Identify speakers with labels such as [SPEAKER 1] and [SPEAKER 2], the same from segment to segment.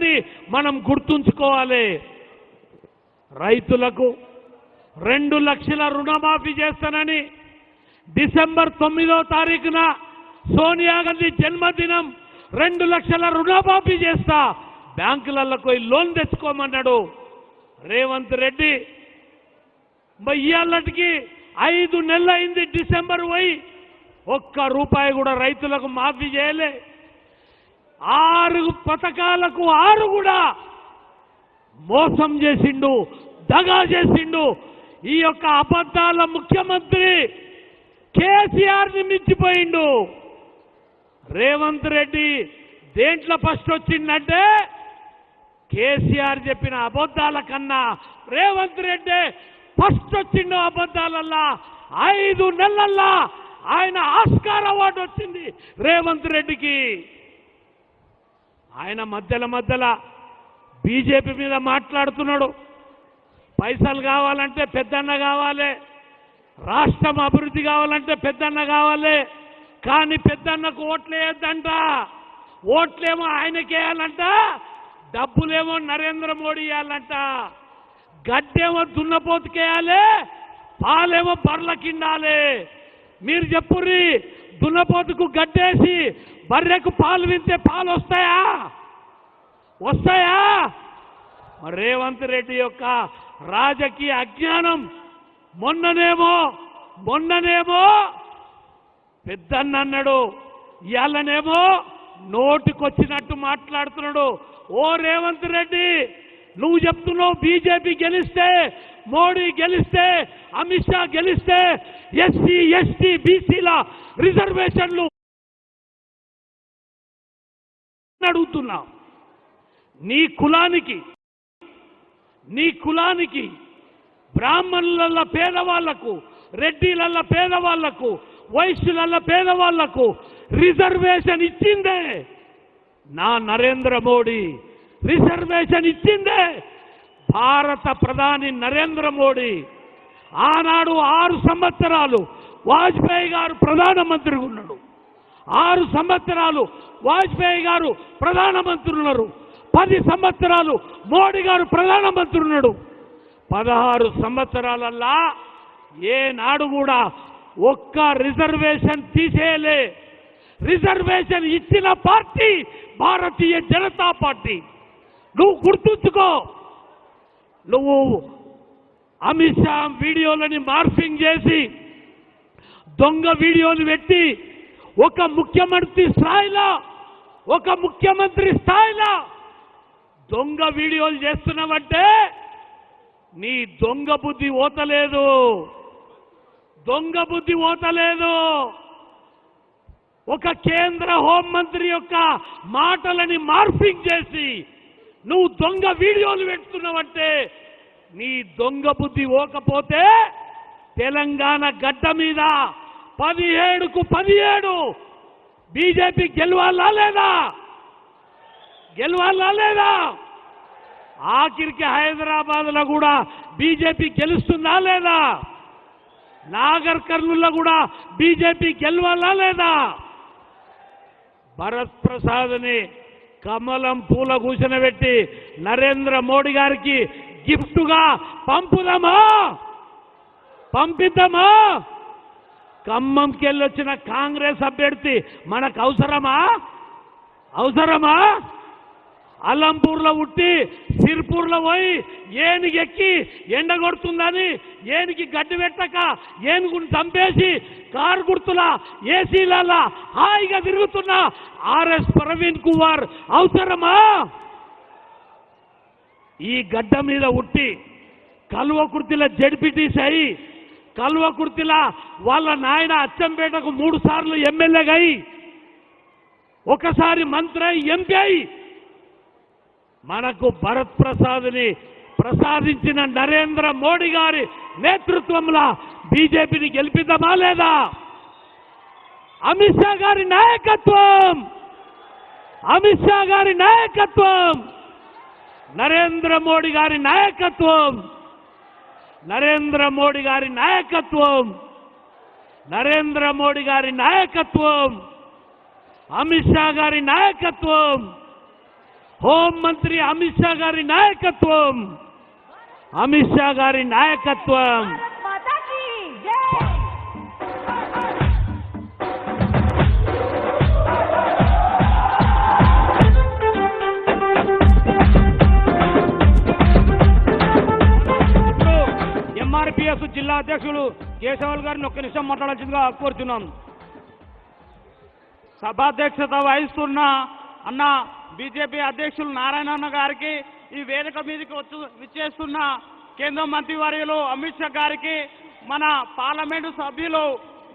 [SPEAKER 1] వచ్చిందని మనం గుర్తుంచుకోవాలి. రైతులకు రెండు లక్షల రుణమాఫీ చేస్తానని డిసెంబర్ తొమ్మిదో తారీఖున సోనియా గాంధీ జన్మదినం రెండు లక్షల రుణమాఫీ చేస్తా. బ్యాంకులలో పోయి లోన్ తెచ్చుకోమన్నాడు రేవంత్ రెడ్డి. మరి ఐదు నెలలైంది అయింది డిసెంబర్ పోయి ఒక్క రూపాయి కూడా రైతులకు మాఫీ చేయలే. ఆరు పథకాలకు ఆరు కూడా మోసం చేసిండు దగా చేసిండు. ఈ యొక్క అబద్ధాల ముఖ్యమంత్రి కేసీఆర్ని మించిపోయిండు. రేవంత్ రెడ్డి దేంట్లో ఫస్ట్ వచ్చిందంటే కేసీఆర్ చెప్పిన అబద్ధాల కన్నా రేవంత్ రెడ్డి ఫస్ట్ వచ్చిండు అబద్ధాలల్లా. ఐదు నెలల్లా ఆయన ఆస్కార్ అవార్డు వచ్చింది రేవంత్ రెడ్డికి. ఆయన మధ్యల మధ్యలో బీజేపీ మీద మాట్లాడుతున్నాడు. పైసలు కావాలంటే పెద్దన్న కావాలి. రాష్ట్రం అభివృద్ధి కావాలంటే పెద్దన్న కావాలి. కానీ పెద్దన్నకు ఓట్లేయద్దంట ఓట్లేమో ఆయనకేయాలంట డబ్బులేమో నరేంద్ర మోడీ ఇవ్వాలంట గడ్డేమో దున్నపోతుకేయాలి పాలేమో బర్లకిండాలి మీరు చెప్పుర్రి దున్నపోతుకు గడ్డేసి బర్రెకు పాలు వింటే పాలు వస్తాయా? వస్తాయా మరి రేవంత్ రెడ్డి యొక్క రాజకీయ అజ్ఞానం మొన్ననేమో మొన్ననేమో పెద్దన్న అన్నాడు ఇవాళనేమో నోటికొచ్చినట్టు మాట్లాడుతున్నాడు. ఓ రేవంత్ రెడ్డి నువ్వు చెప్తున్నావు బీజేపీ గెలిస్తే మోడీ గెలిస్తే అమిత్ షా గెలిస్తే ఎస్సీ ఎస్టీ బీసీల రిజర్వేషన్లు అడుగుతున్నా. నీ కులానికి నీ కులానికి బ్రాహ్మణులల్ల పేదవాళ్ళకు రెడ్డిలల్ల పేదవాళ్ళకు వైశ్యులల్ల పేదవాళ్ళకు రిజర్వేషన్ ఇచ్చిందే నా నరేంద్ర మోడీ. రిజర్వేషన్ ఇచ్చిందే భారత ప్రధాని నరేంద్ర మోడీ ఆనాడు ఆరు సంవత్సరాలు వాజ్పేయి గారు ప్రధానమంత్రిగా ఉన్నాడు. ఆరు సంవత్సరాలు వాజ్పేయి గారు ప్రధానమంత్రి ఉన్నారు. పది సంవత్సరాలు మోడీ గారు ప్రధానమంత్రి ఉన్నాడు. పదహారు సంవత్సరాలల్లా ఏనాడు కూడా ఒక్క రిజర్వేషన్ తీసేయలే. రిజర్వేషన్ ఇచ్చిన పార్టీ భారతీయ జనతా పార్టీ. నువ్వు గుర్తుంచుకో నువ్వు అమిత్ షా వీడియోలని మార్ఫింగ్ చేసి దొంగ వీడియోలు పెట్టి ఒక ముఖ్యమంత్రి స్థాయిలో ఒక ముఖ్యమంత్రి స్థాయిలో దొంగ వీడియోలు చేస్తున్నావంటే నీ దొంగ బుద్ధి ఓతలేదు. దొంగ బుద్ధి ఓతలేదు. ఒక కేంద్ర హోంమంత్రి యొక్క మాటలని మార్ఫింగ్ చేసి నువ్వు దొంగ వీడియోలు పెడుతున్నావంటే నీ దొంగ బుద్ధి ఓకపోతే తెలంగాణ గడ్డ మీద పదిహేడుకు పదిహేడు బీజేపీ గెలవాలా లేదా? గెలవాలా లేదా? ఆఖరికి హైదరాబాద్లో కూడా బీజేపీ గెలుస్తుందా లేదా? నాగర్ కర్నూల్లో కూడా బీజేపీ గెలవాలా లేదా? భరత్ ప్రసాద్ని కమలం పూల కూర్చొనబెట్టి నరేంద్ర మోడీ గారికి గిఫ్ట్గా పంపుదామా? పంపిద్దామా? ఖమ్మంకి వెళ్ళొచ్చిన కాంగ్రెస్ అభ్యర్థి మనకు అవసరమా? అవసరమా? అల్లంపూర్లో ఉట్టి సిర్పూర్లో పోయి ఏనుగు ఎక్కి ఎండ కొడుతుందని ఏనుకి గడ్డి పెట్టక ఏనుగుని చంపేసి కారు గుర్తుల ఏసీల హాయిగా తిరుగుతున్న ఆర్ఎస్ ప్రవీణ్ కుమార్ అవసరమా? ఈ గడ్డ మీద ఉట్టి కల్వకుర్తిల జడ్పీటీసీ అయి కల్వకుర్తిల వాళ్ళ నాయన అచ్చంపేటకు మూడు సార్లు ఎమ్మెల్యేగా అయి ఒకసారి మంత్రి అయి ఎంపీ అయి మనకు భరత్ ప్రసాద్ని ప్రసాదించిన నరేంద్ర మోడీ గారి నేతృత్వంలో బీజేపీని గెలిపిద్దామా లేదా? అమిత్ షా గారి నాయకత్వం! అమిత్ షా గారి నాయకత్వం! నరేంద్ర మోడీ గారి నాయకత్వం! నరేంద్ర మోడీ గారి నాయకత్వం! నరేంద్ర మోడీ గారి నాయకత్వం! అమిత్ షా గారి నాయకత్వం! హోంమంత్రి అమిత్ షా గారి నాయకత్వం. అమిత్ షా గారి నాయకత్వం.
[SPEAKER 2] ఎంఆర్పిఎస్ జిల్లా అధ్యక్షులు కేశవులు గారిని ఒక్క నిమిషం మాట్లాడాల్సిందిగా కోరుతున్నాం సభాధ్యక్షత వహిస్తున్న అన్న బీజేపీ అధ్యక్షులు నారాయణన్న గారికి ఈ వేదిక మీదకి వచ్చి విచ్చేస్తున్న కేంద్ర మంత్రి వర్యులు అమిత్ షా గారికి మన పార్లమెంటు సభ్యులు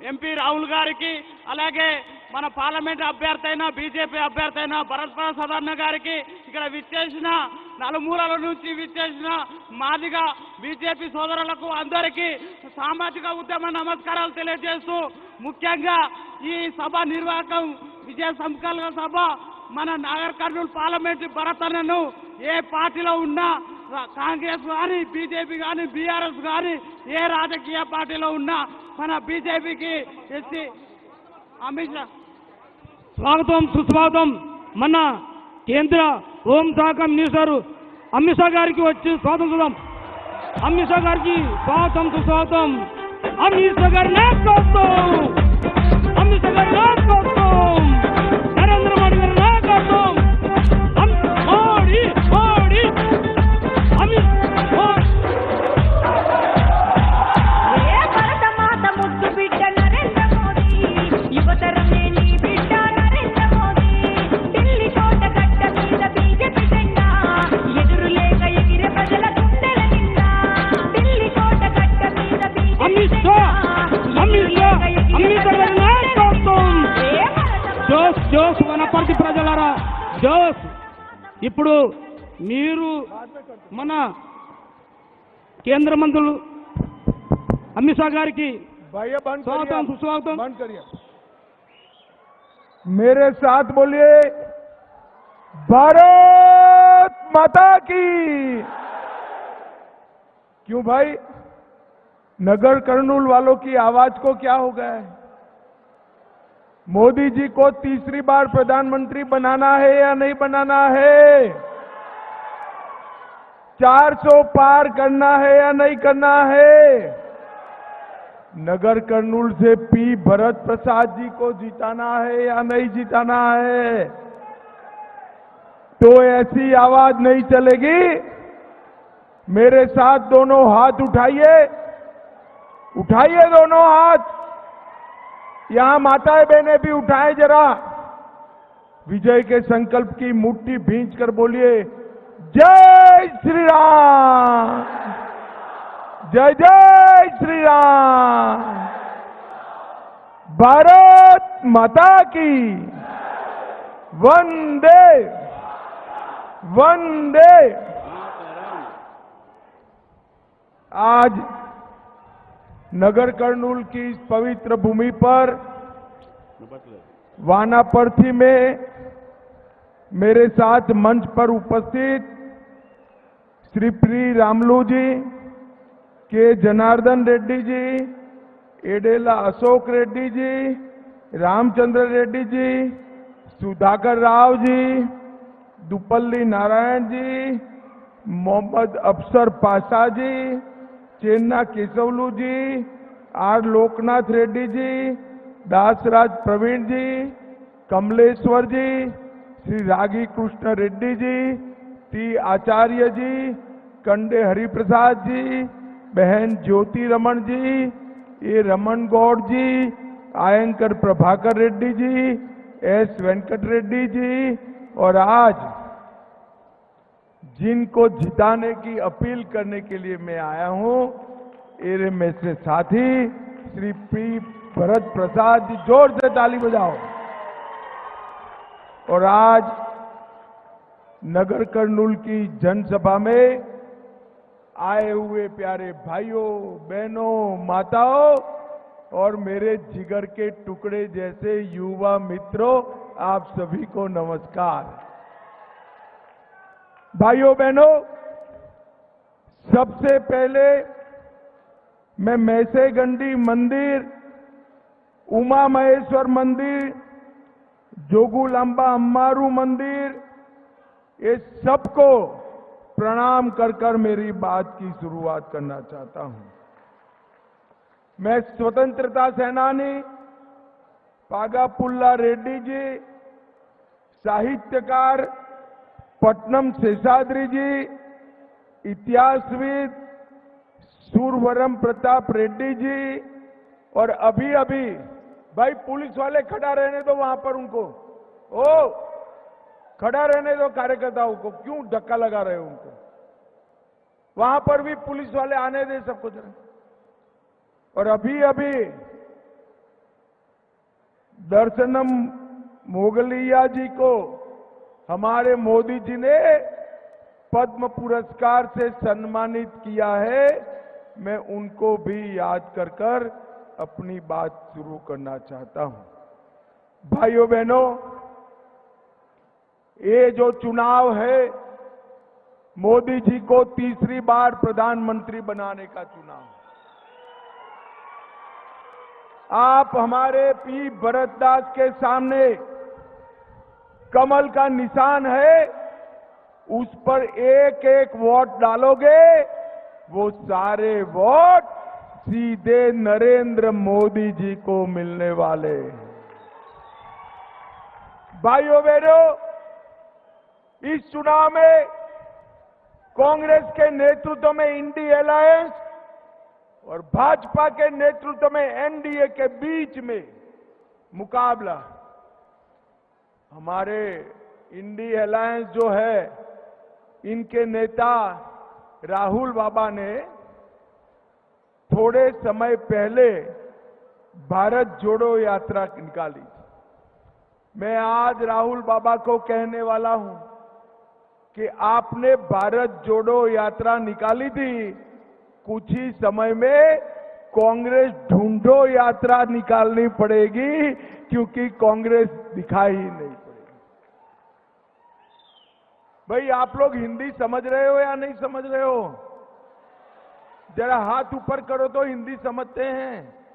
[SPEAKER 2] ఎంపీ రాహుల్ గారికి అలాగే మన పార్లమెంట్ అభ్యర్థి అయిన బీజేపీ అభ్యర్థి అయిన భరత్ ప్రసాద్ అన్న గారికి ఇక్కడ విచ్చేసిన నలుమూలల నుంచి విచ్చేసిన మాదిగా బీజేపీ సోదరులకు అందరికీ సామాజిక ఉద్యమ నమస్కారాలు తెలియజేస్తూ ముఖ్యంగా ఈ సభ నిర్వాహకం విజయ సంకల్ప సభ మన నాగర్ కర్నూలు పార్లమెంట్ భరత్ ఏ పార్టీలో ఉన్నా కాంగ్రెస్ కానీ బీజేపీ కానీ బీఆర్ఎస్ కానీ ఏ రాజకీయ పార్టీలో ఉన్నా మన బీజేపీకి ఎస్సీ అమిత్ షా. స్వాగతం సుస్వాగతం మన కేంద్ర హోంశాఖ మినిస్టర్ అమిత్ షా గారికి వచ్చి స్వాగతం చూద్దాం. అమిత్ షా గారికి స్వాగతం సుస్వాగతం. అమిత్ షా గారి అమిత్ షా గారి జోస్ జోస్ వనపర్తి ప్రజలారా జోస్ ఇప్పుడు మీరు మన కేంద్ర మంత్రులు అమిత్ షా గారికి
[SPEAKER 3] भैया बंद
[SPEAKER 2] स्वागतम
[SPEAKER 3] करिए
[SPEAKER 2] सुस्वागतम
[SPEAKER 3] बंद करिए मेरे साथ बोलिए भारत माता की क्यों भाई नगर कर्नूल वालों की आवाज को क्या हो गया है मोदी जी को तीसरी बार प्रधानमंत्री बनाना है या नहीं बनाना है? 400 पार करना है या नहीं करना है? नगर कर्नूल से पी भरत प्रसाद जी को जिताना है या नहीं जिताना है? तो ऐसी आवाज़ नहीं चलेगी। मेरे साथ दोनों हाथ उठाइए। उठाइए दोनों हाथ। यहाँ माताएँ बहनें भी उठाए जरा। विजय के संकल्प की मुट्ठी भींच कर बोलिए, जय श्री राम जय जय श्री राम भारत माता की वंदे वंदे! आज नगर कर्नूल की इस पवित्र भूमि पर वानापर्थी में मेरे साथ मंच पर उपस्थित Shri pre Ramulu ji, K Janardhan Reddy ji, Edela Ashok Reddy ji, Ramachandra Reddy ji, Sudhakar Rao ji, Dupalli Narayan ji, Mohammed Afsar Pasha ji Chenna Keshavulu ji, R Loknath Reddy ji, Dasraj Praveen ji, Kamleshwar ji, Shri Ragi Krishna Reddy ji, T Acharya ji, Kande Hariprasad ji, बहन Jyoti Raman ji, A Raman Goud ji, आयंकर Prabhakar Reddy ji, S Venkat Reddy ji, और आज जिनको जिताने की appeal करने के लिए मैं आया हूँ एरे में से साथी, श्री पी भरत प्रसाद जी, ज़ोर से ताली बजाओ। और आज नगर कर्नूल की जनसभा में आए हुए प्यारे भाइयों, बहनों, माताओं और मेरे जिगर के टुकड़े जैसे युवा मित्रों, आप सभी को नमस्कार। भाइयों बहनों, सबसे पहले मैं मैसेगंडी मंदिर, उमा महेश्वर मंदिर जोगुलांबा अम्मारू मंदिर, ये सबको प्रणाम कर कर मेरी बात की शुरुआत करना चाहता हूँ। मैं स्वतंत्रता सेनानी पागापुल्ला रेड्डी जी, साहित्यकार पटनम शेषाद्री जी इतिहासविद सूरवरम प्रताप रेड्डी जी, और अभी अभी भाई पुलिस वाले खड़ा रहने दो वहाँ पर उनको। ओ, खड़ा रहने दो कार्यकर्ताओं को, क्यों धक्का लगा रहे हो उनको? वहाँ पर भी पुलिस वाले आने दे सबको जरा और अभी अभी दर्शनम मोगलिया जी को हमारे मोदी जी ने पद्म पुरस्कार से सम्मानित किया है। मैं उनको भी याद कर कर अपनी बात शुरू करना चाहता हूँ। भाइयों बहनों, ये जो चुनाव है, मोदी जी को तीसरी बार प्रधानमंत्री बनाने का चुनाव आप हमारे पी भरतदास के सामने कमल का निशान है, उस पर एक एक वोट डालोगे, वो सारे वोट सीधे नरेंद्र मोदी जी को मिलने वाले। भाइयों, बहनों, इस चुनाव में कांग्रेस के नेतृत्व में इंडी अलायंस और भाजपा के नेतृत्व में एनडीए के बीच में मुकाबला हमारे इंडी अलायंस जो है, इनके नेता राहुल बाबा ने थोड़े समय पहले भारत जोड़ो यात्रा निकाली। मैं आज राहुल बाबा को कहने वाला हूँ कि आपने भारत जोड़ो यात्रा निकाली थी। कुछ ही समय में कांग्रेस ढूंढो यात्रा निकालनी पड़ेगी, क्योंकि कांग्रेस दिखाई नहीं भाई, आप लोग हिंदी समझ रहे हो या नहीं समझ रहे हो? जरा हाथ ऊपर करो तो हिंदी समझते हैं।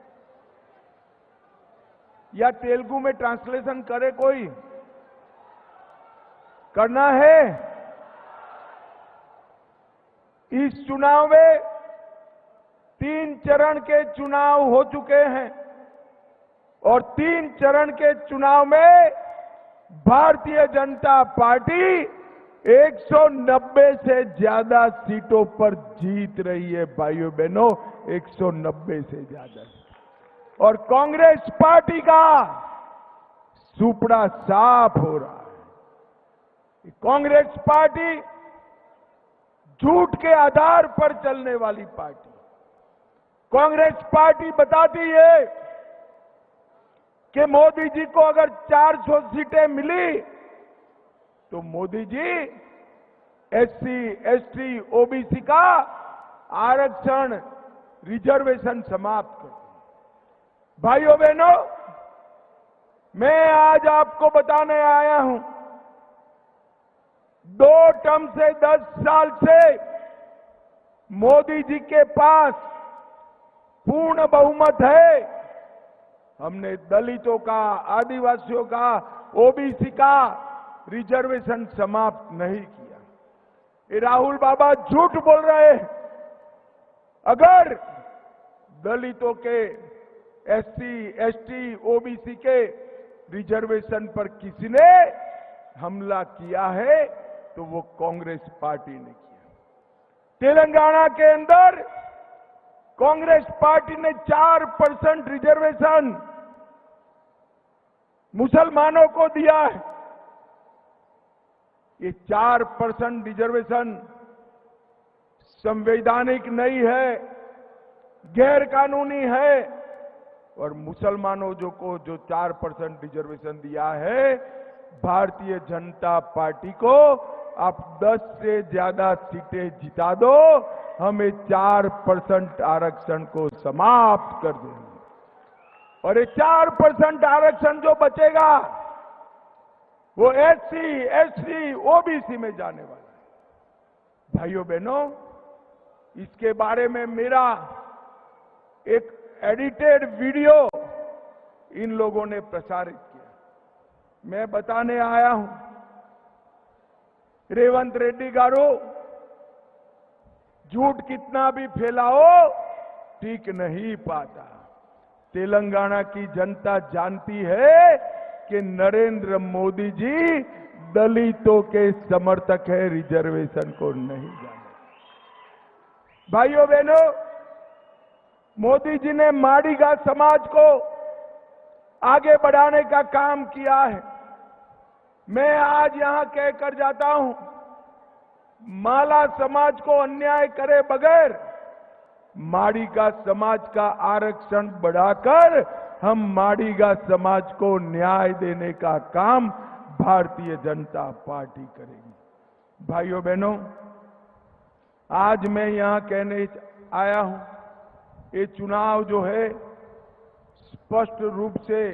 [SPEAKER 3] या तेलुगु में ट्रांसलेशन करे कोई? करना है। इस चुनाव में तीन चरण के चुनाव हो चुके हैं और तीन चरण के चुनाव में भारतीय जनता पार्टी 190 से ज़्यादा सीटों पर जीत रही है भाइयों बहनों 190 से ज़्यादा और कांग्रेस पार्टी का सुपड़ा साफ़ हो रहा है। कांग्रेस पार्टी झूठ के आधार पर चलने वाली पार्टी। कांग्रेस पार्टी बताती है कि मोदी जी को अगर 400 सीटें मिली तो Modi ji SC, ST, OBC का आरक्षण रिजर्वेशन समाप्त कर भाइयों बहनों मैं आज आपको बताने आया हूँ दो टर्म से दस साल से मोदी जी के पास पूर्ण बहुमत है। हमने दलितों का आदिवासियों का ओबीसी का रिजर्वेशन समाप्त नहीं किया। ये राहुल बाबा झूठ बोल रहे हैं। अगर दलितों के एससी, एसटी, ओबीसी के रिजर्वेशन पर किसी ने हमला किया है तो वो कांग्रेस पार्टी ने किया। तेलंगाना के अंदर कांग्रेस पार्टी ने चार परसेंट रिजर्वेशन मुसलमानों को दिया है। ये चार परसेंट रिजर्वेशन संवैधानिक नहीं है गैर कानूनी है। और मुसलमानों जो को जो चार परसेंट रिजर्वेशन दिया है, भारतीय जनता पार्टी को आप 10 से ज़्यादा सीटें जिता दो, हमें चार परसेंट आरक्षण को समाप्त कर देंगे। और ये चार परसेंट आरक्षण जो बचेगा वो एससी, एसटी, ओबीसी में जाने वाला है। भाइयों बहनों इसके बारे में मेरा एक एडिटेड वीडियो इन लोगों ने प्रसारित किया। मैं बताने आया हूँ रेवंत रेड्डी गारू झूठ कितना भी फैलाओ ठीक नहीं पाता। तेलंगाना की जनता जानती है कि नरेंद्र मोदी जी दलितों के समर्थक है, रिजर्वेशन को नहीं जाने भाइयों बहनों, मोदी जी ने माड़ीगा समाज को आगे बढ़ाने का काम किया है। मैं आज यहाँ कहकर जाता हूँ, माला समाज को अन्याय करे बगैर माड़ीगा समाज का आरक्षण बढ़ाकर हम माड़ीगा समाज को न्याय देने का काम भारतीय जनता पार्टी करेगी। भाइयों, बहनों, आज मैं यहाँ कहने आया हूँ, ये चुनाव जो है, स्पष्ट रूप से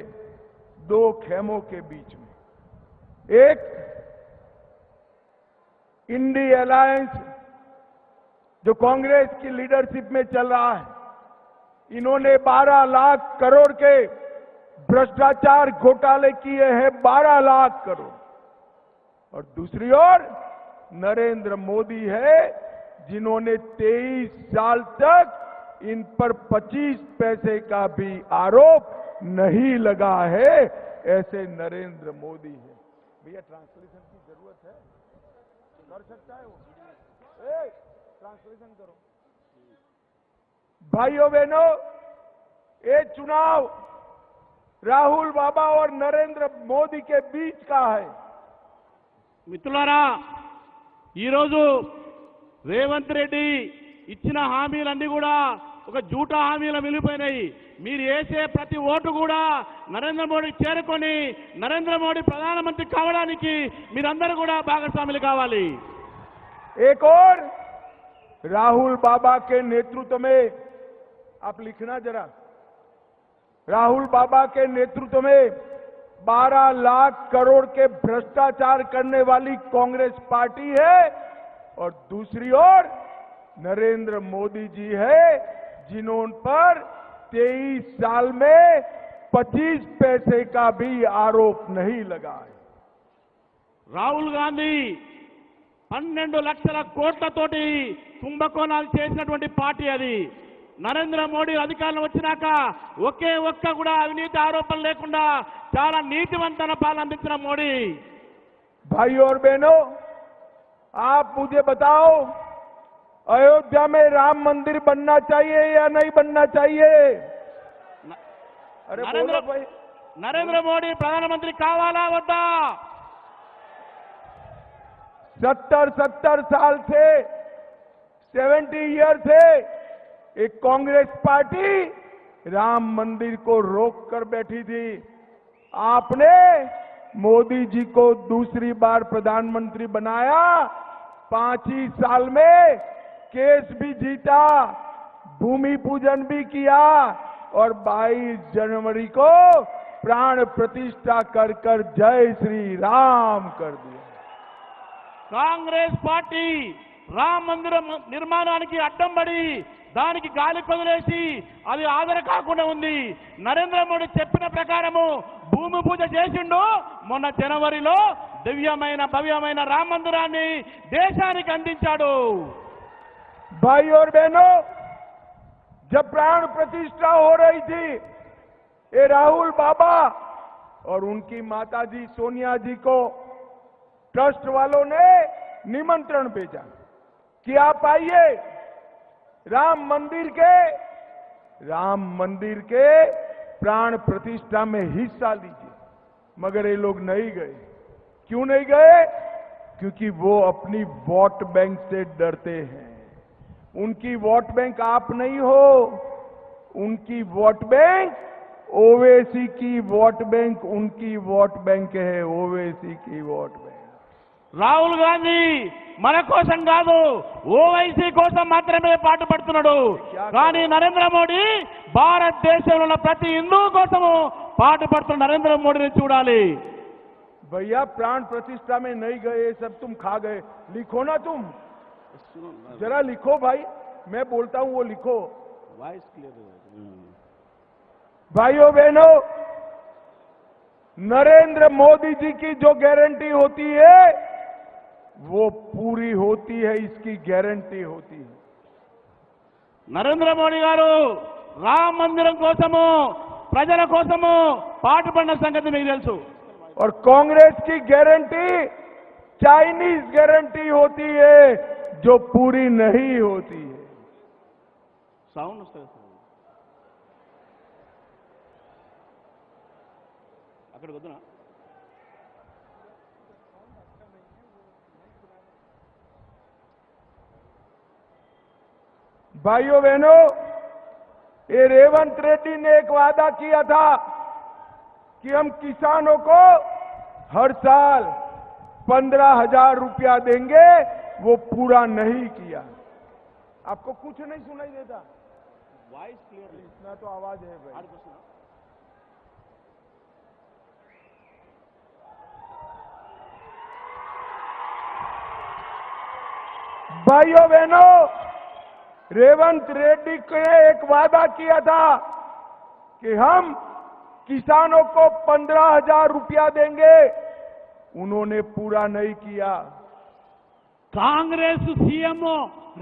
[SPEAKER 3] दो खेमों के बीच में। एक इंडी अलायंस, जो कांग्रेस की लीडरशिप में चल रहा है इन्होंने 12 लाख करोड़ के भ्रष्टाचार घोटाले किए हैं 12 लाख करोड़। और दूसरी ओर नरेंद्र मोदी है, जिन्होंने 23 साल तक इन पर 25 पैसे का भी आरोप नहीं लगा है, ऐसे नरेंद्र मोदी है। भैया ट्रांसलेशन की ज़रूरत है? कर सकता है वो? ट्रांसलेशन करो। भाइयों बहनों ये चुनाव राहुल बाबा और नरेंद्र मोदी के बीच का है
[SPEAKER 4] మిత్రులారా ఈరోజు రేవంత్ రెడ్డి ఇచ్చిన హామీలన్నీ కూడా ఒక జూటా హామీలు మిగిలిపోయినాయి మీరు వేసే ప్రతి ఓటు కూడా నరేంద్ర మోడీ చేరుకొని నరేంద్ర మోడీ ప్రధానమంత్రి కావడానికి మీరందరూ కూడా భాగస్వాములు కావాలి
[SPEAKER 3] एक और राहुल बाबा के नेतृत्व में आप लिखना जरा राहुल बाबा के नेतृत्व में 12 लाख करोड़ के भ्रष्टाचार करने वाली कांग्रेस पार्टी है और दूसरी ओर नरेंद्र मोदी जी है जिन्हों पर 23 साल में 25 पैसे का भी आरोप नहीं लगा है
[SPEAKER 4] రాహుల్ గాంధీ పన్నెండు లక్షల కోట్లతోటి కుంభకోణాలు చేసినటువంటి పార్టీ అది నరేంద్ర మోడీ అధికారంలో వచ్చినాక ఒకే ఒక్క కూడా అవినీతి ఆరోపణ లేకుండా చాలా నీతివంతన పాలన అందించిన మోడీ
[SPEAKER 3] भाइयों और बहनों आप मुझे बताओ अयोध्या में राम मंदिर बनना चाहिए या नहीं बनना चाहिए अरे
[SPEAKER 4] नरेंद्र
[SPEAKER 3] बोलो भाई
[SPEAKER 4] నరేంద్ర మోడీ ప్రధానమంత్రి కావాలా వద్దా
[SPEAKER 3] सत्तर सत्तर साल से सेवेंटी ईयर से एक कांग्रेस पार्टी राम मंदिर को रोक कर बैठी थी। आपने मोदी जी को दूसरी बार प्रधानमंत्री बनाया। पाँच ही साल में केस भी जीता, भूमि पूजन भी किया और 22 जनवरी को प्राण प्रतिष्ठा कर कर जय श्री राम कर दिया।
[SPEAKER 4] कांग्रेस पार्टी రామ మందిరం నిర్మాణానికి అడ్డం పడి దానికి గాలి కొదిలేసి అది ఆదర కాకుండా ఉంది నరేంద్ర మోడీ చెప్పిన ప్రకారము భూమి పూజ చేసిండు మొన్న జనవరిలో దివ్యమైన భవ్యమైన రామ మందిరాన్ని దేశానికి అందించాడు
[SPEAKER 3] भाई और बहनों जब प्राण प्रतिष्ठा हो रही थी ये राहुल बाबा और उनकी माताजी सोनिया जी को ट्रस्ट वालों ने निमंत्रण भेजा कि आप आइए। राम मंदिर के, राम मंदिर के प्राण प्रतिष्ठा में हिस्सा लीजिए। मगर ये लोग नहीं गए। क्यों नहीं गए? क्योंकि वो अपनी वोट बैंक से डरते हैं। उनकी वोट बैंक आप नहीं हो। उनकी वोट बैंक, ओवेसी की वोट बैंक उनकी वोट बैंक है। ओवेसी की वोट बैंक
[SPEAKER 4] రాహుల్ గాంధీ మన కోసం కాదు ఓవైసీ కోసం మాత్రమే పాటుపడుతున్నాడు కానీ నరేంద్ర మోడీ భారతదేశంలో ఉన్న ప్రతి హిందూ కోసము పాటుపడుతున్న నరేంద్ర మోడీని చూడాలి
[SPEAKER 3] भैया प्राण प्रतिष्ठा में नहीं गए ये सब तुम खा गए लिखो ना तुम जरा लिखो भाई मैं बोलता हूं वो लिखो
[SPEAKER 4] వాయిస్ క్లియర్
[SPEAKER 3] भाइयों बहनों नरेंद्र मोदी जी की जो गारंटी होती है वो पूरी होती है इसकी गारंटी होती है
[SPEAKER 4] నరేంద్ర మోడీ గారు రామ మందిరం కోసము ప్రజల కోసము పాటుపడిన సంగతి మీకు తెలుసు
[SPEAKER 3] और कांग्रेस की गारंटी चाइनीज गारंटी होती है जो पूरी नहीं होती है
[SPEAKER 4] సౌండ్ వస్తుంది అక్కడికి వద్దునా
[SPEAKER 3] भाइयों बहनों ये रेवंत रेड्डी ने एक वादा किया था कि हम किसानों को हर साल पंद्रह हज़ार रुपया देंगे वो पूरा नहीं किया। आपको कुछ नहीं सुनाई देता?
[SPEAKER 4] वॉइस क्लियर
[SPEAKER 3] इतना तो आवाज़ है भाई। भाइयों बहनों रेवंत रेड्डी ने एक वादा किया था कि हम किसानों को पंद्रह हजार रुपया देंगे उन्होंने पूरा नहीं किया
[SPEAKER 1] కాంగ్రెస్ సీఎం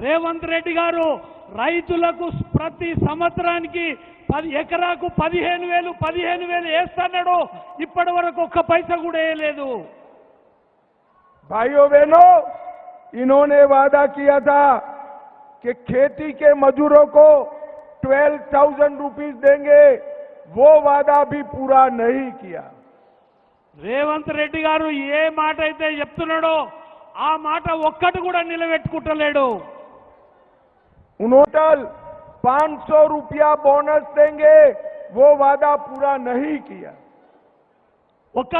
[SPEAKER 1] రేవంత్ రెడ్డి గారు రైతులకు ప్రతి సంవత్సరానికి పది ఎకరాకు పదిహేను వేలు పదిహేను వేలు వేస్తున్నాడు ఇప్పటి వరకు ఒక్క పైసా కూడా వేయలేదు
[SPEAKER 3] भाइयों बहनों इन्होंने वादा किया था कि खेती के मजदूरों को ट्वेल्व थाउजेंड रुपीज देंगे वो वादा भी पूरा नहीं किया
[SPEAKER 1] రేవంత్ రెడ్డి గారు ఏ మాట అయితే చెప్తున్నాడో ఆ మాట ఒక్కటి కూడా నిలబెట్టుకుంటలేడు
[SPEAKER 3] उन्होंने पांच सौ रुपया बोनस देंगे वो वादा पूरा नहीं किया
[SPEAKER 1] ఒక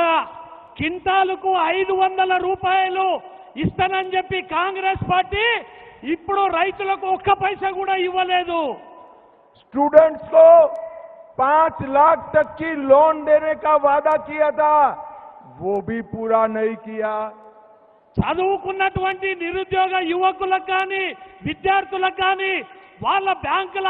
[SPEAKER 1] కింటాలకు ఐదు వందల రూపాయలు ఇస్తానని చెప్పి కాంగ్రెస్ పార్టీ ఇప్పుడు రైతులకు ఒక్క పైసా కూడా ఇవ్వలేదు
[SPEAKER 3] स्टूडेंट्स को पांच लाख तक की लोन देने का वादा किया था वो भी पूरा नहीं किया
[SPEAKER 1] చదువుకున్నటువంటి నిరుద్యోగ యువకులకు కానీ విద్యార్థులకు కానీ వాళ్ళ బ్యాంకుల